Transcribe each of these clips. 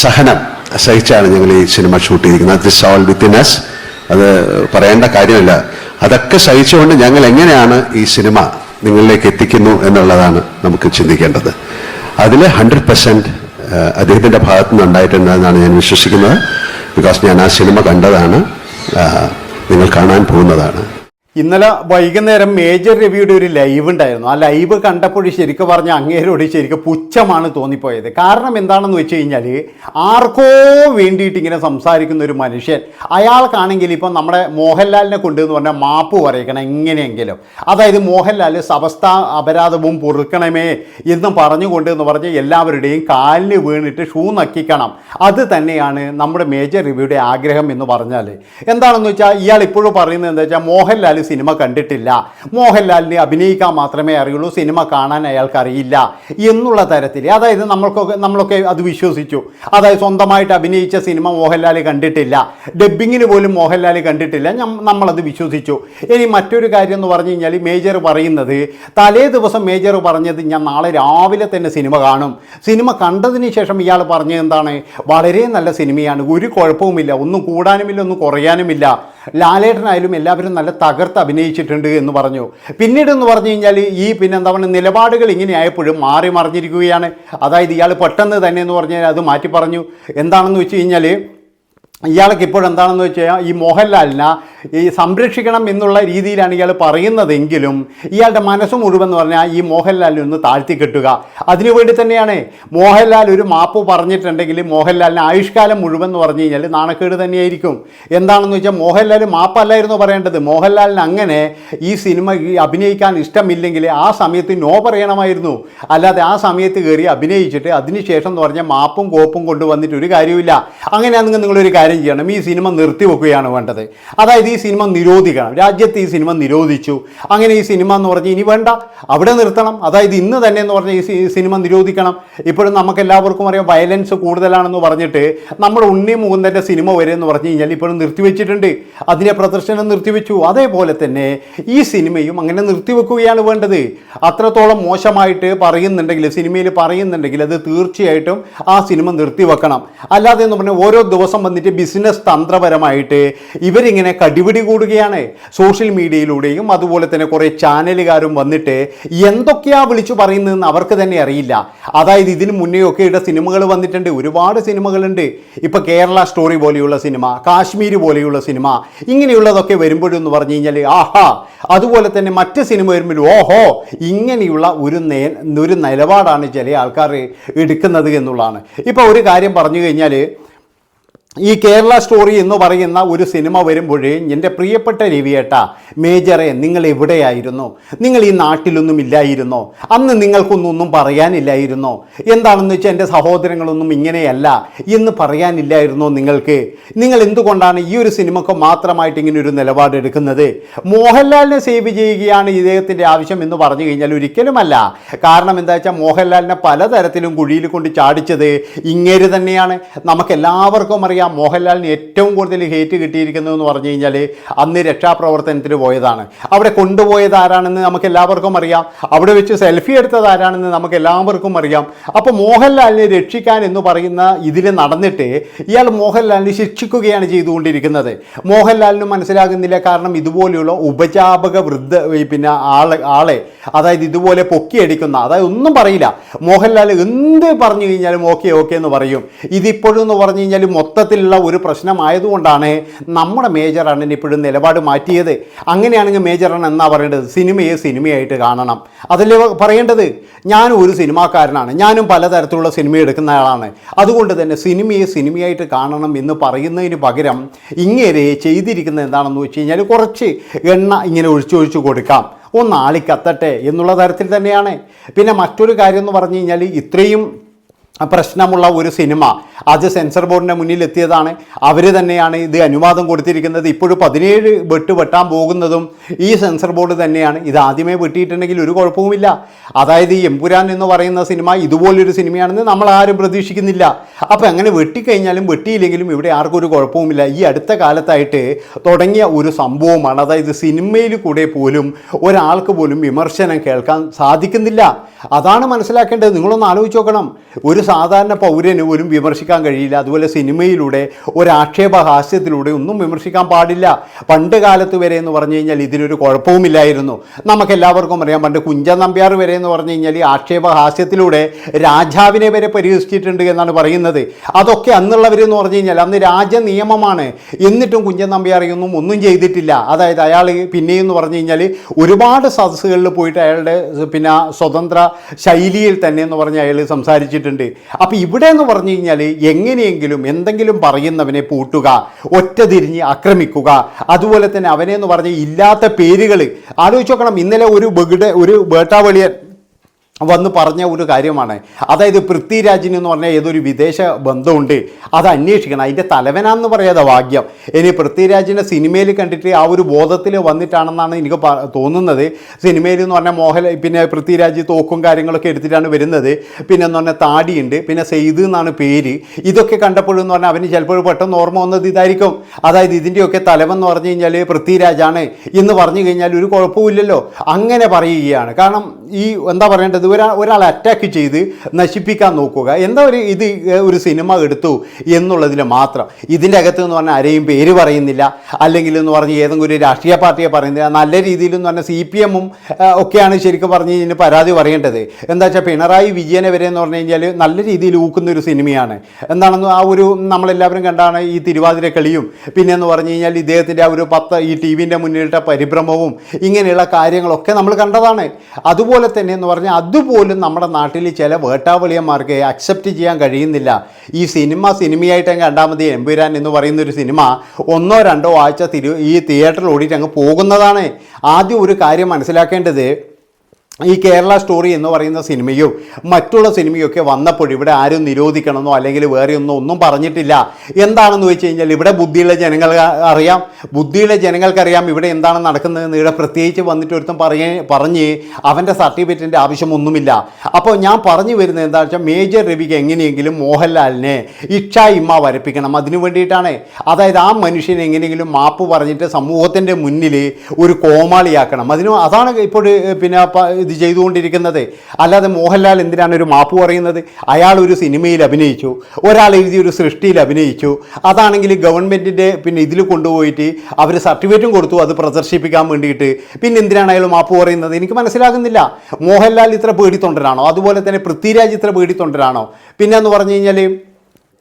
സഹനം സഹിച്ചാണ് ഞങ്ങൾ ഈ സിനിമ ഷൂട്ട് ചെയ്തിരിക്കുന്നത്. ദിസ് ഓൾ വിത്തിൻ അസ് അത് പറയേണ്ട കാര്യമില്ല. അതൊക്കെ സഹിച്ചുകൊണ്ട് ഞങ്ങൾ എങ്ങനെയാണ് ഈ സിനിമ നിങ്ങളിലേക്ക് എത്തിക്കുന്നു എന്നുള്ളതാണ് നമുക്ക് ചിന്തിക്കേണ്ടത്. അതിൽ ഹൺഡ്രഡ് പെർസെന്റ് അദ്ദേഹത്തിന്റെ ഭാഗത്തു നിന്ന് ഉണ്ടായിട്ടുണ്ടെന്നാണ് ഞാൻ വിശ്വസിക്കുന്നത്. ബിക്കോസ് ഞാൻ ആ സിനിമ കണ്ടതാണ്. നിങ്ങൾ കാണാൻ പോകുന്നതാണ്. ഇന്നലെ വൈകുന്നേരം മേജർ രവിയുടെ ഒരു ലൈവ് ഉണ്ടായിരുന്നു. ആ ലൈവ് കണ്ടപ്പോൾ ശരിക്കും പറഞ്ഞ അങ്ങേരോട് ശരിക്കും പുച്ഛമാണ് തോന്നിപ്പോയത്. കാരണം എന്താണെന്ന് വെച്ച് കഴിഞ്ഞാൽ ആർക്കോ വേണ്ടിയിട്ട് ഇങ്ങനെ സംസാരിക്കുന്ന ഒരു മനുഷ്യൻ അയാൾക്കാണെങ്കിൽ ഇപ്പം നമ്മുടെ മോഹൻലാലിനെ കൊണ്ട് എന്ന് പറഞ്ഞാൽ മാപ്പ് പറയിക്കണം എങ്ങനെയെങ്കിലും. അതായത് മോഹൻലാൽ സമസ്ത അപരാധവും പൊറുക്കണമേ എന്ന് പറഞ്ഞുകൊണ്ട് എന്ന് പറഞ്ഞ് എല്ലാവരുടെയും കാലിന് വീണിട്ട് ഷൂ നക്കിക്കണം. അത് തന്നെയാണ് നമ്മുടെ മേജർ രവിയുടെ ആഗ്രഹം എന്ന് പറഞ്ഞാൽ എന്താണെന്ന് വെച്ചാൽ ഇയാൾ ഇപ്പോഴും പറയുന്നത് എന്താ വെച്ചാൽ മോഹൻലാൽ സിനിമ കണ്ടിട്ടില്ല. മോഹൻലാലിനെ അഭിനയിക്കാൻ മാത്രമേ അറിയുള്ളൂ സിനിമ കാണാൻ അയാൾക്കറിയില്ല എന്നുള്ള തരത്തിൽ അതായത് നമ്മൾക്കൊക്കെ നമ്മളൊക്കെ അത് വിശ്വസിച്ചു. അതായത് സ്വന്തമായിട്ട് അഭിനയിച്ച സിനിമ മോഹൻലാൽ കണ്ടിട്ടില്ല. ഡബ്ബിങ്ങിന് പോലും മോഹൻലാൽ കണ്ടിട്ടില്ല. നമ്മളത് വിശ്വസിച്ചു. ഇനി മറ്റൊരു കാര്യം എന്ന് പറഞ്ഞു കഴിഞ്ഞാൽ മേജർ പറയുന്നത് തലേ ദിവസം മേജർ പറഞ്ഞത് ഞാൻ നാളെ രാവിലെ തന്നെ സിനിമ കാണും. സിനിമ കണ്ടതിന് ശേഷം ഇയാൾ പറഞ്ഞത് എന്താണ്? വളരെ നല്ല സിനിമയാണ്. ഒരു കുഴപ്പവുമില്ല. ഒന്നും കൂടാനുമില്ല ഒന്നും കുറയാനുമില്ല. ലാലേട്ടനായാലും എല്ലാവരും നല്ല തകർത്ത് അഭിനയിച്ചിട്ടുണ്ട് എന്ന് പറഞ്ഞു. പിന്നീട് എന്ന് പറഞ്ഞു കഴിഞ്ഞാൽ ഈ പിന്നെ എന്താ പറയുക നിലപാടുകൾ ഇങ്ങനെ ആയപ്പോഴും മാറി മറിഞ്ഞിരിക്കുകയാണ്. അതായത് ഇയാൾ പെട്ടെന്ന് തന്നെ എന്ന് പറഞ്ഞാൽ അത് മാറ്റി പറഞ്ഞു. എന്താണെന്ന് വെച്ച് കഴിഞ്ഞാൽ ഇയാൾക്ക് ഇപ്പോഴെന്താണെന്ന് വെച്ച് കഴിഞ്ഞാൽ ഈ മോഹൻലാലിനെ ഈ സംരക്ഷിക്കണം എന്നുള്ള രീതിയിലാണ് ഇയാൾ പറയുന്നതെങ്കിലും ഇയാളുടെ മനസ്സ് മുഴുവൻ എന്ന് പറഞ്ഞാൽ ഈ മോഹൻലാലിനെ ഒന്ന് താഴ്ത്തി കെട്ടുക. അതിനുവേണ്ടി തന്നെയാണ് മോഹൻലാൽ ഒരു മാപ്പ് പറഞ്ഞിട്ടുണ്ടെങ്കിൽ മോഹൻലാലിന് ആയുഷ്കാലം മുഴുവൻ എന്ന് പറഞ്ഞു കഴിഞ്ഞാൽ നാണക്കേട് തന്നെയായിരിക്കും. എന്താണെന്ന് വെച്ചാൽ മോഹൻലാൽ മാപ്പല്ലായിരുന്നു പറയേണ്ടത്. മോഹൻലാലിന് അങ്ങനെ ഈ സിനിമ അഭിനയിക്കാൻ ഇഷ്ടമില്ലെങ്കിൽ ആ സമയത്ത് നോ പറയണമായിരുന്നു. അല്ലാതെ ആ സമയത്ത് കയറി അഭിനയിച്ചിട്ട് അതിനുശേഷം എന്ന് പറഞ്ഞാൽ മാപ്പും കോപ്പും കൊണ്ടുവന്നിട്ട് ഒരു കാര്യമില്ല അങ്ങനെയാണെങ്കിൽ നിങ്ങളൊരു കാര്യം ചെയ്യണം ഈ സിനിമ നിർത്തിവെക്കുകയാണ് വേണ്ടത്. അതായത് ഈ സിനിമ നിരോധിക്കണം. രാജ്യത്ത് ഈ സിനിമ നിരോധിച്ചു. അങ്ങനെ ഈ സിനിമ എന്ന് പറഞ്ഞ് ഇനി വേണ്ട. അവിടെ നിർത്തണം. അതായത് ഇന്ന് തന്നെ എന്ന് പറഞ്ഞാൽ ഈ സിനിമ നിരോധിക്കണം. ഇപ്പോഴും നമുക്ക് എല്ലാവർക്കും അറിയാം വയലൻസ് കൂടുതലാണെന്ന് പറഞ്ഞിട്ട് നമ്മുടെ ഉണ്ണി മുകുന്ദന്റെ സിനിമ വരെ എന്ന് പറഞ്ഞു കഴിഞ്ഞാൽ ഇപ്പോഴും നിർത്തിവെച്ചിട്ടുണ്ട് അതിനെ പ്രദർശനം നിർത്തിവെച്ചു അതേപോലെ തന്നെ ഈ സിനിമയും അങ്ങനെ നിർത്തിവെക്കുകയാണ് വേണ്ടത്. അത്രത്തോളം മോശമായിട്ട് പറയുന്നുണ്ടെങ്കിൽ സിനിമയിൽ പറയുന്നുണ്ടെങ്കിൽ അത് തീർച്ചയായിട്ടും ആ സിനിമ നിർത്തിവെക്കണം അല്ലാതെ എന്ന് പറഞ്ഞാൽ ഓരോ ദിവസം വന്നിട്ട് ബിസിനസ് തന്ത്രപരമായിട്ട് ഇവരിങ്ങനെ കടിപിടി കൂടുകയാണ്. സോഷ്യൽ മീഡിയയിലൂടെയും അതുപോലെ തന്നെ കുറേ ചാനലുകാരും വന്നിട്ട് എന്തൊക്കെയാ വിളിച്ചു പറയുന്നതെന്ന് അവർക്ക് തന്നെ അറിയില്ല. അതായത് ഇതിന് മുന്നേയൊക്കെ ഇവിടെ സിനിമകൾ വന്നിട്ടുണ്ട്. ഒരുപാട് സിനിമകളുണ്ട്. ഇപ്പോൾ കേരള സ്റ്റോറി പോലെയുള്ള സിനിമ കാശ്മീർ പോലെയുള്ള സിനിമ ഇങ്ങനെയുള്ളതൊക്കെ വരുമ്പോഴെന്ന് പറഞ്ഞു കഴിഞ്ഞാൽ ആഹാ അതുപോലെ തന്നെ മറ്റ് സിനിമ വരുമ്പോൾ ഓഹോ ഇങ്ങനെയുള്ള ഒരു നേ ഒരു നിലപാടാണ് ചില ആൾക്കാർ എടുക്കുന്നത് എന്നുള്ളതാണ്. ഇപ്പോൾ ഒരു കാര്യം പറഞ്ഞു കഴിഞ്ഞാൽ ഈ കേരള സ്റ്റോറി എന്ന് പറയുന്ന ഒരു സിനിമ വരുമ്പോഴേ എന്റെ പ്രിയപ്പെട്ട രവിയേട്ട മേജറെ നിങ്ങൾ എവിടെയായിരുന്നു? നിങ്ങൾ ഈ നാട്ടിലൊന്നും ഇല്ലായിരുന്നോ? അന്ന് നിങ്ങൾക്കൊന്നും ഒന്നും പറയാനില്ലായിരുന്നോ? എന്താണെന്ന് വെച്ചാൽ എന്റെ സഹോദരങ്ങളൊന്നും ഇങ്ങനെയല്ല എന്ന് പറയാനില്ലായിരുന്നോ നിങ്ങൾക്ക്? നിങ്ങൾ എന്തുകൊണ്ടാണ് ഈ ഒരു സിനിമക്ക് മാത്രമായിട്ട് ഇങ്ങനെ ഒരു നിലപാടെടുക്കുന്നത് മോഹൻലാലിനെ സേവ് ചെയ്യുകയാണ് ഇദ്ദേഹത്തിന്റെ ആവശ്യം എന്ന് പറഞ്ഞു കഴിഞ്ഞാൽ ഒരിക്കലുമല്ല. കാരണം എന്താ വെച്ചാൽ മോഹൻലാലിനെ പലതരത്തിലും കുഴിയിൽ കൊണ്ട് ചാടിച്ചത് ഇങ്ങേര് തന്നെയാണ്. നമുക്ക് എല്ലാവർക്കും അറിയാം മോഹൻലാലിന് ഏറ്റവും കൂടുതൽ ഹേറ്റ് കിട്ടിയിരിക്കുന്നത് എന്ന് പറഞ്ഞു കഴിഞ്ഞാൽ അന്ന് രക്ഷാപ്രവർത്തനത്തിന് പോയതാണ്. അവിടെ കൊണ്ടുപോയത് ആരാണെന്ന് നമുക്ക് എല്ലാവർക്കും അറിയാം. അവിടെ വെച്ച് സെൽഫി എടുത്തത് ആരാണെന്ന് നമുക്ക് എല്ലാവർക്കും അറിയാം. അപ്പോൾ മോഹൻലാലിനെ രക്ഷിക്കാൻ എന്ന് പറയുന്ന ഇതിൽ നടന്നിട്ട് ഇയാൾ മോഹൻലാലിനെ ശിക്ഷിക്കുകയാണ് ചെയ്തുകൊണ്ടിരിക്കുന്നത്. മോഹൻലാലിന് മനസ്സിലാകുന്നില്ല കാരണം ഇതുപോലെയുള്ള ഉപജാപക വൃദ്ധ പിന്നെ ആളെ ആളെ അതായത് ഇതുപോലെ പൊക്കിയടിക്കുന്ന അതായത് ഒന്നും പറയില്ല. മോഹൻലാൽ എന്ത് പറഞ്ഞു കഴിഞ്ഞാലും ഓക്കെ ഓക്കെ എന്ന് പറയും. ഇതിപ്പോഴും എന്ന് പറഞ്ഞു കഴിഞ്ഞാൽ മൊത്തത്തിലുള്ള ഒരു പ്രശ്നമായതുകൊണ്ടാണ് നമ്മുടെ മേജർ അണ്ണൻ ഇപ്പോഴും നിലപാട് മാറ്റിയത്. അങ്ങനെയാണെങ്കിൽ മേജർ അണ്ണൻ എന്നാ പറയേണ്ടത്? സിനിമയെ സിനിമയായിട്ട് കാണണം. അതല്ലേ പറയേണ്ടത്? ഞാൻ ഒരു സിനിമാക്കാരനാണ്. ഞാനും പലതരത്തിലുള്ള സിനിമ എടുക്കുന്ന ആളാണ്. അതുകൊണ്ട് തന്നെ സിനിമയെ സിനിമയായിട്ട് കാണണം എന്ന് പറയുന്നതിന് പകരം ഇങ്ങനെ ചെയ്തിരിക്കുന്നത് എന്താണെന്ന് വെച്ച് കഴിഞ്ഞാൽ കുറച്ച് എണ്ണ ഇങ്ങനെ ഒഴിച്ചൊഴിച്ച് കൊടുക്കാം. ഒന്ന് ആളിക്കത്തട്ടെ എന്നുള്ള തരത്തിൽ തന്നെയാണ്. പിന്നെ മറ്റൊരു കാര്യം എന്ന് പറഞ്ഞു കഴിഞ്ഞാൽ ഇത്രയും പ്രശ്നമുള്ള ഒരു സിനിമ അത് സെൻസർ ബോർഡിന്റെ മുന്നിൽ എത്തിയതാണ് അവർ തന്നെയാണ് ഇത് അനുവാദം കൊടുത്തിരിക്കുന്നത്. ഇപ്പോഴും പതിനേഴ് വെട്ട് വെട്ടാൻ പോകുന്നതും ഈ സെൻസർ ബോർഡ് തന്നെയാണ്. ഇത് ആദ്യമേ വെട്ടിയിട്ടുണ്ടെങ്കിൽ ഒരു കുഴപ്പവുമില്ല. അതായത് ഈ എമ്പുരാൻ എന്ന് പറയുന്ന സിനിമ ഇതുപോലൊരു സിനിമയാണെന്ന് നമ്മൾ ആരും പ്രതീക്ഷിക്കുന്നില്ല. അപ്പോൾ അങ്ങനെ വെട്ടിക്കഴിഞ്ഞാലും വെട്ടിയില്ലെങ്കിലും ഇവിടെ ആർക്കും ഒരു കുഴപ്പവുമില്ല. ഈ അടുത്ത കാലത്തായിട്ട് തുടങ്ങിയ ഒരു സംഭവമാണ്. അതായത് സിനിമയിൽ കൂടെ പോലും ഒരാൾക്ക് പോലും വിമർശനം കേൾക്കാൻ സാധിക്കുന്നില്ല. അതാണ് മനസ്സിലാക്കേണ്ടത്. നിങ്ങളൊന്ന് ആലോചിച്ച് നോക്കണം. ഒരു ഒരു സാധാരണ പൗരന് പോലും വിമർശിക്കാൻ കഴിയില്ല. അതുപോലെ സിനിമയിലൂടെ ഒരാക്ഷേപ ഹാസ്യത്തിലൂടെ ഒന്നും വിമർശിക്കാൻ പാടില്ല. പണ്ട് കാലത്ത് വരെ എന്ന് പറഞ്ഞു കഴിഞ്ഞാൽ ഇതിനൊരു കുഴപ്പവുമില്ലായിരുന്നു. നമുക്കെല്ലാവർക്കും അറിയാം പണ്ട് കുഞ്ചൻ നമ്പ്യാർ വരെ എന്ന് പറഞ്ഞു കഴിഞ്ഞാൽ ഈ ആക്ഷേപഹാസ്യത്തിലൂടെ രാജാവിനെ വരെ പരിഹസിച്ചിട്ടുണ്ട് എന്നാണ് പറയുന്നത്. അതൊക്കെ അന്നുള്ളവരെന്ന് പറഞ്ഞു കഴിഞ്ഞാൽ അന്ന് രാജ നിയമമാണ് എന്നിട്ടും കുഞ്ചൻ നമ്പ്യാറിയൊന്നും ഒന്നും ചെയ്തിട്ടില്ല. അതായത് അയാൾ പിന്നെയും എന്ന് പറഞ്ഞു കഴിഞ്ഞാൽ ഒരുപാട് സദസ്സുകളിൽ പോയിട്ട് അയാളുടെ പിന്നെ സ്വതന്ത്ര ശൈലിയിൽ തന്നെ എന്ന് പറഞ്ഞ് അയാൾ സംസാരിച്ചിട്ടുണ്ട്. അപ്പോൾ ഇവിടെ എന്ന് പറഞ്ഞു കഴിഞ്ഞാൽ എങ്ങനെയെങ്കിലും എന്തെങ്കിലും പറയുന്നവനെ പൂട്ടുക ഒറ്റ തിരിഞ്ഞ് ആക്രമിക്കുക അതുപോലെ തന്നെ അവനെ എന്ന് പറഞ്ഞ ഇല്ലാത്ത പേരുകൾ ആലോചിച്ച് നോക്കണം ഇന്നലെ ഒരു ബഗിടെ ഒരു വേട്ടാവളിയൻ വന്ന് പറഞ്ഞ ഒരു കാര്യമാണ്. അതായത് പൃഥ്വിരാജിന് എന്ന് പറഞ്ഞാൽ ഏതൊരു വിദേശ ബന്ധമുണ്ട് അത് അന്വേഷിക്കണം. അതിന്റെ തലവനാന്ന് പറയാതെ ഭാഗ്യം. ഇനി പൃഥ്വിരാജിനെ സിനിമയിൽ കണ്ടിട്ട് ആ ഒരു ബോധത്തിൽ വന്നിട്ടാണെന്നാണ് എനിക്ക് തോന്നുന്നത്. സിനിമയിൽ എന്ന് പറഞ്ഞാൽ മോഹൻ പിന്നെ പൃഥ്വിരാജ് തോക്കും കാര്യങ്ങളൊക്കെ എടുത്തിട്ടാണ് വരുന്നത്. പിന്നെ എന്ന് പറഞ്ഞാൽ താടിയുണ്ട് പിന്നെ സെയ്ത് എന്നാണ് പേര്. ഇതൊക്കെ കണ്ടപ്പോഴെന്ന് പറഞ്ഞാൽ അവന് ചിലപ്പോൾ പെട്ടെന്ന് ഓർമ്മ വന്നത് ഇതായിരിക്കും. അതായത് ഇതിന്റെയൊക്കെ തലവൻ എന്ന് പറഞ്ഞു കഴിഞ്ഞാൽ പൃഥ്വിരാജാണ് എന്ന് പറഞ്ഞു കഴിഞ്ഞാൽ ഒരു കുഴപ്പമില്ലല്ലോ അങ്ങനെ പറയുകയാണ്. കാരണം ഈ എന്താ പറയേണ്ടത്? ഒരാ ഒരാൾ അറ്റാക്ക് ചെയ്ത് നശിപ്പിക്കാൻ നോക്കുക. എന്താ ഒരു ഇത് ഒരു സിനിമ എടുത്തു എന്നുള്ളതിൽ മാത്രം. ഇതിന്റെ അകത്ത് എന്ന് പറഞ്ഞാൽ ആരെയും പേര് പറയുന്നില്ല. അല്ലെങ്കിൽ എന്ന് പറഞ്ഞ് ഏതെങ്കിലും ഒരു രാഷ്ട്രീയ പാർട്ടിയെ പറയുന്നില്ല. നല്ല രീതിയിൽ എന്ന് പറഞ്ഞാൽ സി പി എമ്മും ഒക്കെയാണ് ശരിക്കും പറഞ്ഞു കഴിഞ്ഞാൽ പരാതി പറയേണ്ടത്. എന്താ വെച്ചാൽ പിണറായി വിജയനെ വരെ എന്ന് പറഞ്ഞു കഴിഞ്ഞാൽ നല്ല രീതിയിൽ ഊക്കുന്ന ഒരു സിനിമയാണ്. എന്താണെന്ന് ആ ഒരു നമ്മളെല്ലാവരും കണ്ടാണ് ഈ തിരുവാതിര കളിയും. പിന്നെ എന്ന് പറഞ്ഞു കഴിഞ്ഞാൽ ഇദ്ദേഹത്തിന്റെ ആ ഒരു പത്ത് ഈ ടി വിന്റെ മുന്നിലിട്ട പരിഭ്രമവും ഇങ്ങനെയുള്ള കാര്യങ്ങളൊക്കെ നമ്മൾ കണ്ടതാണ്. അതുപോലെ തന്നെ എന്ന് പറഞ്ഞാൽ അതുപോലും നമ്മുടെ നാട്ടിൽ ചില വേട്ടാവളിയന്മാർക്ക് അക്സെപ്റ്റ് ചെയ്യാൻ കഴിയുന്നില്ല. ഈ സിനിമ സിനിമയായിട്ട് അങ്ങ് കണ്ടാൽ മതി. എമ്പുരാൻ എന്ന് പറയുന്ന ഒരു സിനിമ ഒന്നോ രണ്ടോ ആഴ്ച തിരു ഈ തിയേറ്ററിൽ ഓടിയിട്ട് അങ്ങ് പോകുന്നതാണ്. ആദ്യം ഒരു കാര്യം മനസ്സിലാക്കേണ്ടത് ഈ കേരള സ്റ്റോറി എന്ന് പറയുന്ന സിനിമയും മറ്റുള്ള സിനിമയും ഒക്കെ വന്നപ്പോൾ ഇവിടെ ആരും നിരോധിക്കണമെന്നോ അല്ലെങ്കിൽ വേറെ ഒന്നും ഒന്നും പറഞ്ഞിട്ടില്ല. എന്താണെന്ന് വെച്ച് കഴിഞ്ഞാൽ ഇവിടെ ബുദ്ധിയുള്ള ജനങ്ങൾ അറിയാം. ബുദ്ധിയുള്ള ജനങ്ങൾക്കറിയാം ഇവിടെ എന്താണ് നടക്കുന്നതെന്ന്. ഇവിടെ പ്രത്യേകിച്ച് വന്നിട്ട് ഒരുത്തം പറയ പറഞ്ഞ് അവന്റെ സർട്ടിഫിക്കറ്റിന്റെ ആവശ്യമൊന്നുമില്ല. അപ്പോൾ ഞാൻ പറഞ്ഞു വരുന്നത് എന്താ വെച്ചാൽ മേജർ രവിക്ക് എങ്ങനെയെങ്കിലും മോഹൻലാലിനെ ഇച്ഛാ ഇമ്മ വരപ്പിക്കണം. അതിനു വേണ്ടിയിട്ടാണ്. അതായത് ആ മനുഷ്യനെ എങ്ങനെയെങ്കിലും മാപ്പ് പറഞ്ഞിട്ട് സമൂഹത്തിന്റെ മുന്നിൽ ഒരു കോമാളിയാക്കണം. അതിന് അതാണ് ഇപ്പോൾ പിന്നെ ഇത് ചെയ്തുകൊണ്ടിരിക്കുന്നത്. അല്ലാതെ മോഹൻലാൽ എന്തിനാണ് ഒരു മാപ്പ് പറയുന്നത്? അയാൾ ഒരു സിനിമയിൽ അഭിനയിച്ചു. ഒരാൾ എഴുതിയ ഒരു സൃഷ്ടിയിൽ അഭിനയിച്ചു. അതാണെങ്കിൽ ഗവൺമെന്റിന്റെ പിന്നെ ഇതിൽ കൊണ്ടുപോയിട്ട് അവർ സർട്ടിഫിക്കറ്റും കൊടുത്തു അത് പ്രദർശിപ്പിക്കാൻ വേണ്ടിയിട്ട്. പിന്നെ എന്തിനാണ് അയാൾ മാപ്പ് പറയുന്നത്? എനിക്ക് മനസ്സിലാകുന്നില്ല. മോഹൻലാൽ ഇത്ര പേടിത്തൊണ്ടരാണോ അതുപോലെ തന്നെ പൃഥ്വിരാജ് ഇത്ര പേടിത്തൊണ്ടരാണോ പിന്നെ എന്ന് പറഞ്ഞു കഴിഞ്ഞാൽ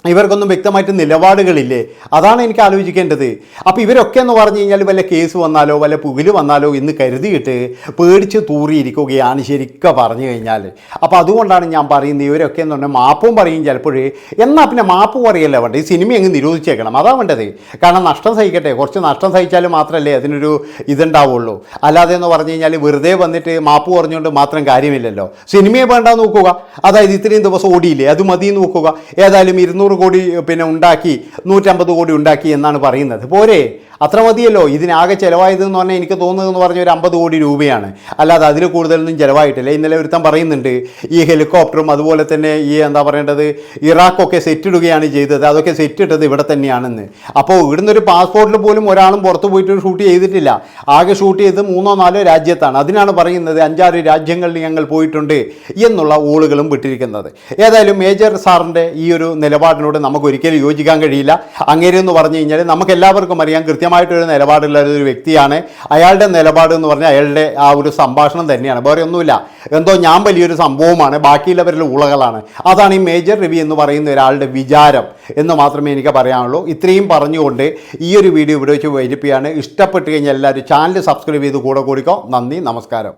ഇവർക്കൊന്നും വ്യക്തമായിട്ട് നിലപാടുകളില്ലേ? അതാണ് എനിക്ക് ആലോചിക്കേണ്ടത്. അപ്പോൾ ഇവരൊക്കെ എന്ന് പറഞ്ഞു കഴിഞ്ഞാൽ വല്ല കേസ് വന്നാലോ വല്ല പുകിൽ വന്നാലോ എന്ന് കരുതിയിട്ട് പേടിച്ച് തൂറിയിരിക്കുകയാണ് ശരിക്കും പറഞ്ഞു കഴിഞ്ഞാൽ അപ്പോൾ അതുകൊണ്ടാണ് ഞാൻ പറയുന്നത് ഇവരൊക്കെ എന്ന് പറഞ്ഞാൽ മാപ്പും പറയും ചിലപ്പോഴേ എന്നാൽ പിന്നെ മാപ്പ് പറയല്ല വേണ്ട ഈ സിനിമ അങ്ങ് നിരോധിച്ചേക്കണം. അതാണ് വേണ്ടത്. കാരണം നഷ്ടം സഹിക്കട്ടെ. കുറച്ച് നഷ്ടം സഹിച്ചാൽ മാത്രമല്ലേ അതിനൊരു ഇതുണ്ടാവുള്ളൂ. അല്ലാതെ എന്ന് പറഞ്ഞു കഴിഞ്ഞാൽ വെറുതെ വന്നിട്ട് മാപ്പ് പറഞ്ഞുകൊണ്ട് മാത്രം കാര്യമില്ലല്ലോ. സിനിമയെ വേണ്ട നോക്കുക. അതായത് ഇത്രയും ദിവസം ഓടിയില്ലേ? അത് മതി നോക്കുക. ഏതായാലും ഇരുന്നൂറ് കോടി പിന്നെ ഉണ്ടാക്കി നൂറ്റമ്പത് കോടി ഉണ്ടാക്കി എന്നാണ് പറയുന്നത്. പോരെ? അത്ര മതിയല്ലോ. ഇതിനാകെ ചിലവായത് എന്ന് പറഞ്ഞാൽ എനിക്ക് തോന്നുന്നതെന്ന് പറഞ്ഞ ഒരു അമ്പത് കോടി രൂപയാണ്. അല്ലാതെ അതിൽ കൂടുതലൊന്നും ചിലവായിട്ടില്ല. ഇന്നലെ ഒരുത്തൻ പറയുന്നുണ്ട് ഈ ഹെലികോപ്റ്ററും അതുപോലെ തന്നെ ഈ എന്താ പറയേണ്ടത് ഇറാഖൊക്കെ സെറ്റിടുകയാണ് ചെയ്തത്. അതൊക്കെ സെറ്റിട്ടത് ഇവിടെ തന്നെയാണെന്ന്. അപ്പോൾ ഇവിടുന്ന് ഒരു പാസ്പോർട്ടിൽ പോലും ഒരാളും പുറത്ത് പോയിട്ട് ഷൂട്ട് ചെയ്തിട്ടില്ല. ആകെ ഷൂട്ട് ചെയ്ത് മൂന്നോ നാലോ രാജ്യത്താണ്. അതിനാണ് പറയുന്നത് അഞ്ചാറ് രാജ്യങ്ങളിൽ ഞങ്ങൾ പോയിട്ടുണ്ട് എന്നുള്ള ഊളുകളും വിട്ടിരിക്കുന്നത്. ഏതായാലും മേജർ സാറിന്റെ ഈ ഒരു നിലപാടിനോട് നമുക്ക് ഒരിക്കലും യോജിക്കാൻ കഴിയില്ല. അങ്ങനെയെന്ന് പറഞ്ഞു കഴിഞ്ഞാൽ നമുക്ക് എല്ലാവർക്കും അറിയാം കൃത്യമായിട്ടൊരു നിലപാടുള്ള ഒരു വ്യക്തിയാണ്. അയാളുടെ നിലപാട് എന്ന് പറഞ്ഞാൽ അയാളുടെ ആ ഒരു സംഭാഷണം തന്നെയാണ്. വേറെ ഒന്നുമില്ല. എന്തോ ഞാൻ വലിയൊരു സംഭവമാണ്. ബാക്കിയുള്ളവരിൽ ഉളകളാണ് അതാണ് ഈ മേജർ രവി എന്ന് പറയുന്ന ഒരാളുടെ വിചാരം എന്ന് മാത്രമേ എനിക്ക് പറയാനുള്ളൂ. ഇത്രയും പറഞ്ഞുകൊണ്ട് ഈ ഒരു വീഡിയോ ഇവിടെ വെച്ച് വൈരിപ്പിയാണ് ഇഷ്ടപ്പെട്ട് കഴിഞ്ഞാൽ എല്ലാവരും ചാനൽ സബ്സ്ക്രൈബ് ചെയ്ത് കൂടെ കൂടിക്കോ. നന്ദി നമസ്കാരം.